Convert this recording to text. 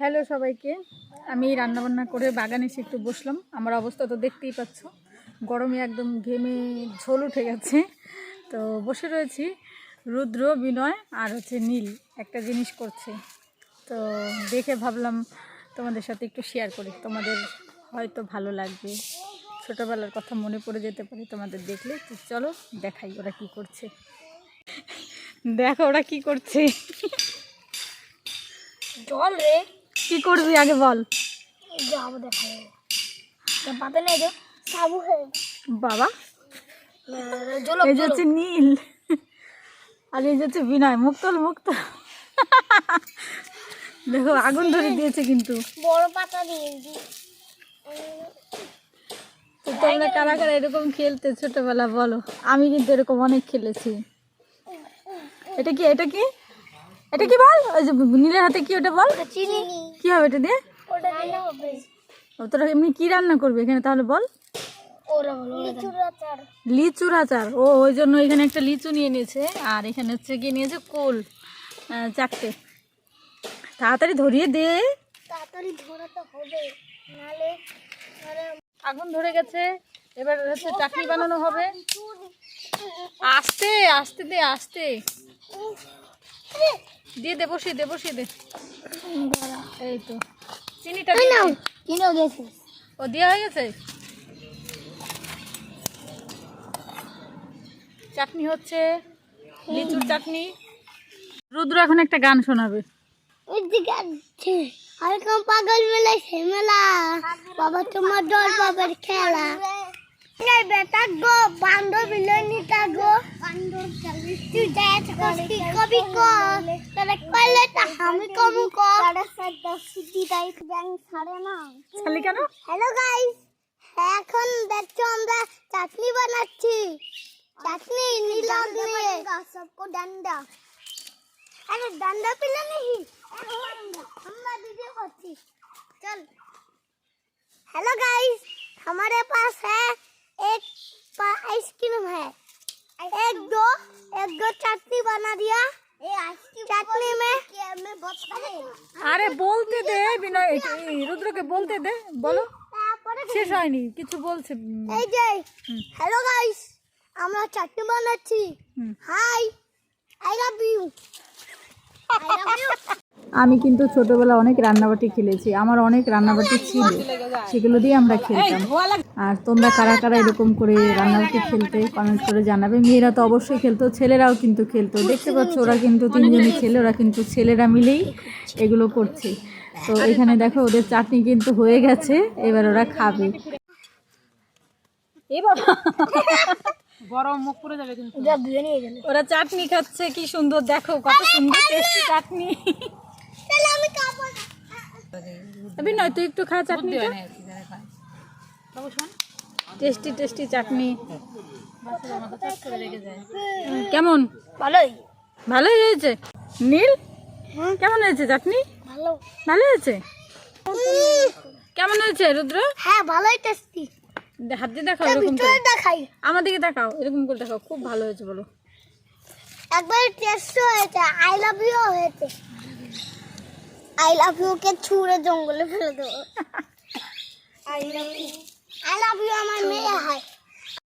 Hello সবাইকে। আমি রান্নাবান্না করে বাগানে এসে একটু বসলাম। আমার অবস্থা তো দেখতেই পাচ্ছ। গরমে একদম ঘেমে ঝোল উঠে গেছে। তো বসে রয়েছি রুদ্র, বিনয় আর হচ্ছে নীল। একটা জিনিস করছে। তো দেখে ভাবলাম তোমাদের সাথে একটু শেয়ার করি। তোমাদের হয়তো ভালো লাগবে। ছোটোবেলার কথা মনে পড়ে যেতে পারে তোমাদের দেখলে। তো চলো দেখাই ওরা কি করছে। দেখো ওরা কি করছে। জল রে। কি করবি আগে বল। যাব। দেখা পাতে নেই তো সাবু হয়ে বাবা? এই যে হচ্ছে নীল। আর এই যে হচ্ছে বিনয় মুক্তল মুক্ত দেখো আগুন ধরে দিয়েছে কিন্তু। বড় পাতা দিয়েছি। তোমরা কারা কারা এরকম খেলতে ছোটবেলা বলো? আমি কিন্তু এরকম অনেক খেলেছি। এটা কি এটা কি? এটা কি বল? ওই যে নীলের হাতে কি ওটা বল? চিনি। কি হবে এটা দিয়ে? ওটা দিলে হবে। ও তোরা এমনি কি রান্না করবে এখানে তাহলে বল? লিচুর আচার। ও ওই জন্য এখানে একটা লিচু নিয়ে নিয়েছে। আর এখানে হচ্ছে কি নিয়েছে কোল চারটে। তাড়াতাড়ি ধরিয়ে দে। তাড়াতাড়ি ধরাতে হবে নালে নালে আগুন ধরে গেছে। এবার হচ্ছে চাটনি বানানো হবে। আস্তে আস্তে দে আস্তে। দিয়ে দে বসিয়ে দে বসিয়ে দে। এই তো। চিনিটা কিনেও গেছে ও দেওয়া হয়ে গেছে? চাটনি হচ্ছে লিচুর চাটনি। রুদ্র এখন একটা গান শোনাবে। আর কম পাগল মেলা সে মেলা। বাবা তোমার ডর বাবার খেলা। এই বেটা গো বান্ধবী লনিতা গো তুই যাই কি কবি কো তাহলে কইলে তা আমি কম কো তাহলে সাদা সিটি টাইপ ব্যাং ছাড়ে না খালি কেন হ্যালো গাইস এখন দেখছো আমরা চাটনি বানাচ্ছি চাটনি নীলা দিয়ে सबको डंडा अरे डंडा पिला नहीं हम वीडियो करती चल हेलो गाइस हमारे पास है एक आइसक्रीम है एक दो एक दो चटनी बना दिया चटनी में में আরে বলতে দে বিনয় এই রুদ্রকে বলতে দে বলো তারপরে শেষ হয়নি কিছু বলছে উম, এই যে হুম। হ্যালো গাইস আমরা চাটনি বানাচ্ছি হুম। Hi I love you I love you আমি কিন্তু ছোটবেলা অনেক রান্নাবাটি খেলেছি আমার অনেক রান্নাবাটি ছিল সেগুলো দিয়ে আমরা খেলতাম। আর তোমরা কারা কারা এরকম করে রান্নাবাটি খেলতে কমেন্ট করে জানাবে। মেয়েরা তো অবশ্যই খেলতো ছেলেরাও কিন্তু খেলতো। দেখতে পাচ্ছ ওরা কিন্তু তিনজনই ছেলে ওরা কিন্তু ছেলেরা মিলেই এগুলো করছে। তো এখানে দেখো ওদের চাটনি কিন্তু হয়ে গেছে এবার ওরা খাবে। এ বাবা। গরম মুখ পুরো যাবে কিন্তু। যা ধুয়ে নিয়ে গেলে ওরা চাটনি খাচ্ছে কি সুন্দর দেখো কত সুন্দর টেস্টি চাটনি। বিনয় তুই একটু খা চাটনিটা। Tasty tasty chutney. কেমন? ভালোই। ভালোই হয়েছে। নীল কেমন হয়েছে চাটনি? ভালো। ভালো হয়েছে? কেমন হয়েছে রুদ্র? হ্যাঁ ভালোই টেস্টি হাত দিয়ে দেখাও এরকম করে। দেখাই। আমার দিকে দেখাও এরকম করে দেখাও। খুব ভালো হয়েছে বলো। একবার টেস্ট হয়েছে আই লাভ ইউ হয়েছে। আই লাভ ইউ কে ছুঁড়ে জঙ্গলে ফেলে দেবো। I love you I love you আমার মেয়ে হয়।